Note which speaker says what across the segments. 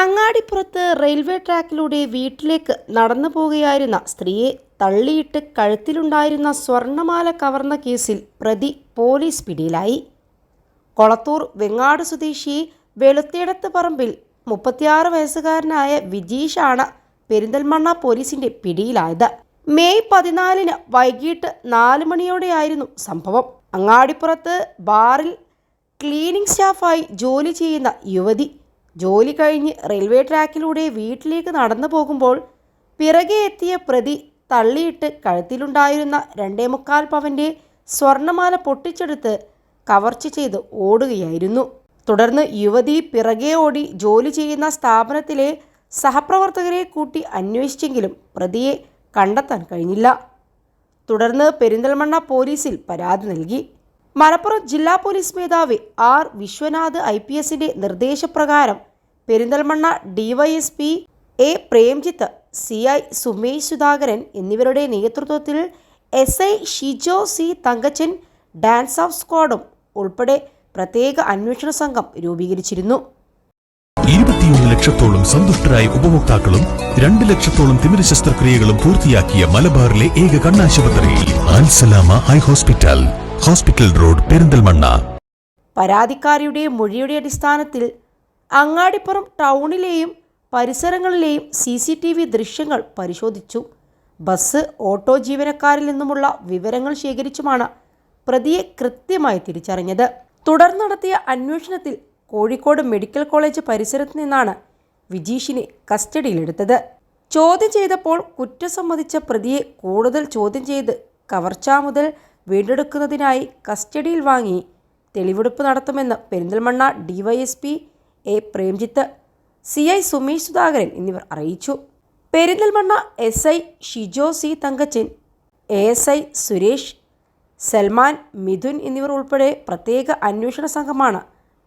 Speaker 1: അങ്ങാടിപ്പുറത്ത് railway ട്രാക്കിലൂടെ വീട്ടിലേക്ക് നടന്നു പോകുകയായിരുന്ന സ്ത്രീയെ തള്ളിയിട്ട് കഴുത്തിലുണ്ടായിരുന്ന സ്വർണമാല കവർന്ന കേസിൽ പ്രതി പോലീസ് പിടിയിലായി. കൊളത്തൂർ വെങ്ങാട് സ്വദേശി വെളുത്തേടത്ത് പറമ്പിൽ മുപ്പത്തിയാറ് വയസ്സുകാരനായ വിജീഷാണ് പെരിന്തൽമണ്ണ പോലീസിന്റെ പിടിയിലായത്. മെയ് പതിനാലിന് വൈകിട്ട് നാല് മണിയോടെയായിരുന്നു സംഭവം. അങ്ങാടിപ്പുറത്ത് ബാറിൽ ക്ലീനിംഗ് സ്റ്റാഫായി ജോലി ചെയ്യുന്ന യുവതി ജോലി കഴിഞ്ഞ് റെയിൽവേ ട്രാക്കിലൂടെ വീട്ടിലേക്ക് നടന്നു പോകുമ്പോൾ പിറകെ എത്തിയ പ്രതി തള്ളിയിട്ട് കഴുത്തിലുണ്ടായിരുന്ന രണ്ടേ മുക്കാൽ പവന്റെ സ്വർണമാല പൊട്ടിച്ചെടുത്ത് കവർച്ച ചെയ്ത് ഓടുകയായിരുന്നു. തുടർന്ന് യുവതി പിറകെ ഓടി ജോലി ചെയ്യുന്ന സ്ഥാപനത്തിലെ സഹപ്രവർത്തകരെ കൂട്ടി അന്വേഷിച്ചെങ്കിലും പ്രതിയെ കണ്ടെത്താൻ കഴിഞ്ഞില്ല. തുടർന്ന് പെരിന്തൽമണ്ണ പോലീസിൽ പരാതി നൽകി. മലപ്പുറം ജില്ലാ പോലീസ് മേധാവി ആർ വിശ്വനാഥ് ഐ പി എസിന്റെ നിർദ്ദേശപ്രകാരം Perinthalmanna DYSP A Premjith C I Sumesh Sudhakaran എന്നിവരുടെ നേതൃത്വത്തിൽ S I Shijo C Thankachan DANSAF സ്ക്വാഡും ഉൾപ്പെടെ പ്രത്യേക അന്വേഷണ സംഘം രൂപീകരിച്ചിരുന്നു.
Speaker 2: ഇരുപത്തിയൊന്ന് ലക്ഷത്തോളം സന്തുഷ്ടരായ ഉപഭോക്താക്കളും രണ്ട് ലക്ഷത്തോളം തിമിര ശസ്ത്രക്രിയകളും പൂർത്തിയാക്കിയ മലബാറിലെ ഏക കണ്ണാശുപത്രി ഹോസ്പിറ്റൽ. Hospital road Perinthalmanna.
Speaker 1: പരാതിക്കാരിയുടെ മൊഴിയുടെ അടിസ്ഥാനത്തിൽ അങ്ങാടിപ്പുറം ടൗണിലെയും പരിസരങ്ങളിലെയും സി സി ടി വി ദൃശ്യങ്ങൾ പരിശോധിച്ചു. ബസ് ഓട്ടോ ജീവനക്കാരിൽ നിന്നുമുള്ള വിവരങ്ങൾ ശേഖരിച്ചുമാണ് പ്രതിയെ കൃത്യമായി തിരിച്ചറിഞ്ഞത്. തുടർന്ന് നടത്തിയ അന്വേഷണത്തിൽ കോഴിക്കോട് മെഡിക്കൽ കോളേജ് പരിസരത്ത് നിന്നാണ് വിജീഷിനെ കസ്റ്റഡിയിലെടുത്തത്. ചോദ്യം ചെയ്തപ്പോൾ കുറ്റം സമ്മതിച്ച പ്രതിയെ കൂടുതൽ ചോദ്യം ചെയ്ത് കവർച്ച മുതൽ വീണ്ടെടുക്കുന്നതിനായി കസ്റ്റഡിയിൽ വാങ്ങി തെളിവെടുപ്പ് നടത്തുമെന്ന് Perinthalmanna DYSP A Premjith C I Sumesh Sudhakaran എന്നിവർ അറിയിച്ചു. Perinthalmanna S I Shijo C Thankachan A S I Suresh Salman Mithun എന്നിവർ ഉൾപ്പെടെ പ്രത്യേക അന്വേഷണ സംഘമാണ്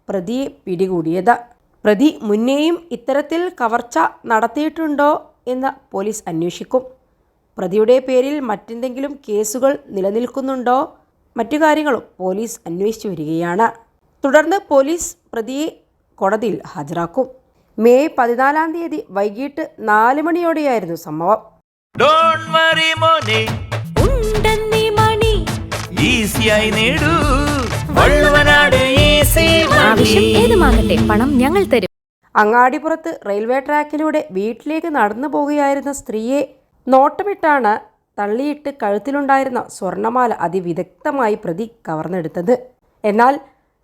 Speaker 1: പ്രതിയെ പിടികൂടിയത്. പ്രതി മുന്നേയും ഇത്തരത്തിൽ കവർച്ച നടത്തിയിട്ടുണ്ടോ എന്ന് പോലീസ് അന്വേഷിക്കും. പ്രതിയുടെ പേരിൽ മറ്റെന്തെങ്കിലും കേസുകൾ നിലനിൽക്കുന്നുണ്ടോ? മറ്റു കാര്യങ്ങളും പോലീസ് അന്വേഷിച്ചു വരികയാണ്. തുടർന്ന് പോലീസ് പ്രതിയെ കോടതിയിൽ ഹാജരാക്കും. മെയ് പതിനാലാം തീയതി വൈകിട്ട് നാല് മണിയോടെയായിരുന്നു സംഭവം.
Speaker 3: ഡോണ്ട് വറി മോനെ.
Speaker 4: ഉണ്ടെന്നീ മണി.
Speaker 3: ഈസിയായി നേടൂ. വള്ളുവനാട് ഈസി
Speaker 4: ആവശ്യം ഏതുമാകട്ടെ പണം ഞങ്ങൾ തരും.
Speaker 1: അങ്ങാടിപ്പുറത്ത് റെയിൽവേ ട്രാക്കിലൂടെ വീട്ടിലേക്ക് നടന്നു പോകുകയായിരുന്ന സ്ത്രീയെ നോട്ടമിട്ടാണ് തള്ളിയിട്ട് കഴുത്തിലുണ്ടായിരുന്ന സ്വർണമാല അതിവിദഗ്ധമായി പ്രതി കവർന്നെടുത്തത്. എന്നാൽ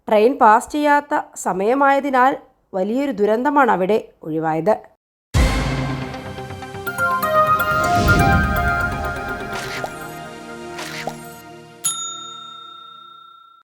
Speaker 1: ട്രെയിൻ പാസ് ചെയ്യാത്ത സമയമായതിനാൽ വലിയൊരു ദുരന്തമാണ് അവിടെ ഒഴിവായത്.